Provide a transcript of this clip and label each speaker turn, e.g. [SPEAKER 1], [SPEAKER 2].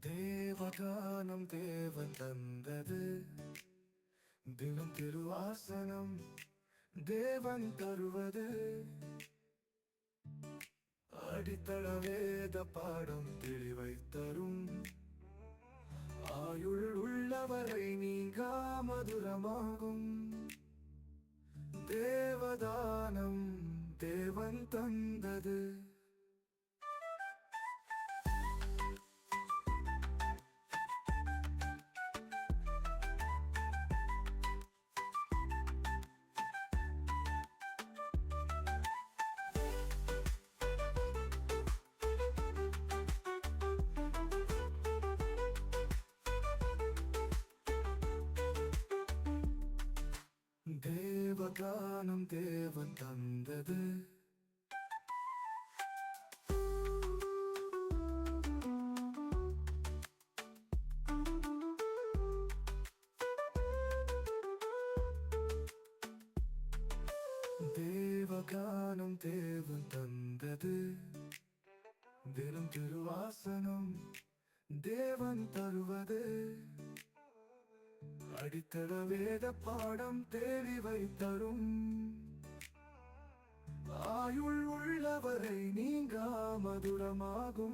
[SPEAKER 1] தேவகானம் தேவன் தந்தது. தினம் திருவாசனம் தேவன் தருவது. அடித்தள வேத பாடம் தெளிவை தரும். ஆயுள் உள்ளவரை நீங்கா மதுரமாகும். தேவதானம் தேவன் தந்தது. சமாதானம் தேவன் தந்தது. தேவகானம் தேவன் தந்தது. தினம் திருவாசனம் தேவன் தருவது. அடித்தள வேத பாடம் தெளிவை தரும் ஆயுள் உள்ளவரை நீங்க மதுரமாகும்